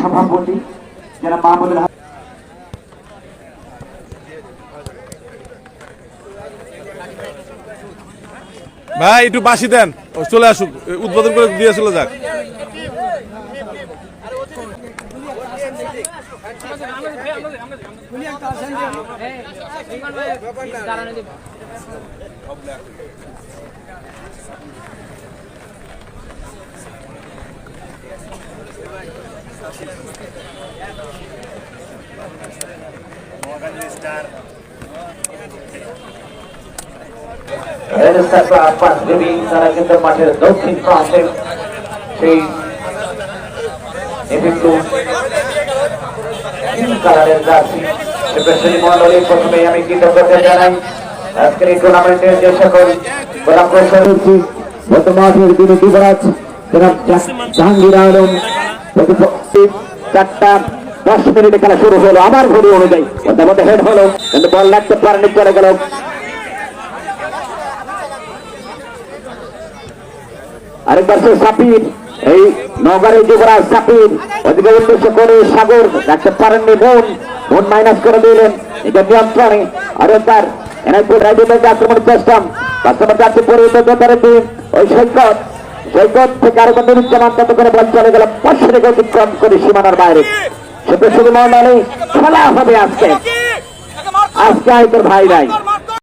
সভাপতি যারা ভাই একটু বাসি দেন। চলে আসুক। উদ্বোধন করে দিয়ে চলে যাক। Ustaz Pak Abbas Gering cara Kita Masih Dokin Prasif Sehingga নীল কালারের জার্সি। প্রেসিডেন্ট মন্ডলী প্রথমে আমি কৃতজ্ঞতা জানাই। আজকের এই টুর্নামেন্টের যে সকল গোলাম কৌশল গত মাসের জাহাঙ্গীর আলম চারটা দশ মিনিটে খেলা শুরু হলো। আমার ঘড়ি অনুযায়ী হেড হলো কিন্তু বল লাগতে পারেনি চলে গেল। আরেকবার সে সাপির এই নগরের যুবরাজ সাপির ওদিকে উদ্দেশ্য করে সাগর, রাখতে পারেননি মন মন মাইনাস করে দিলেন। এটা নিয়ন্ত্রণে। রাজনীতি আক্রমণের চেষ্টা পরিবর্তন করে ওই সৈকত সৈকত থেকে আরও বন্ধু নিচ্ছেন অন্তত করে বল চলে গেল। পাঁচশো থেকে অতিক্রম করে সীমানার বাইরে। সেটা শুধু মন্ডলে খেলা হবে আজকে। আজকে আয়তর ভাই নাই।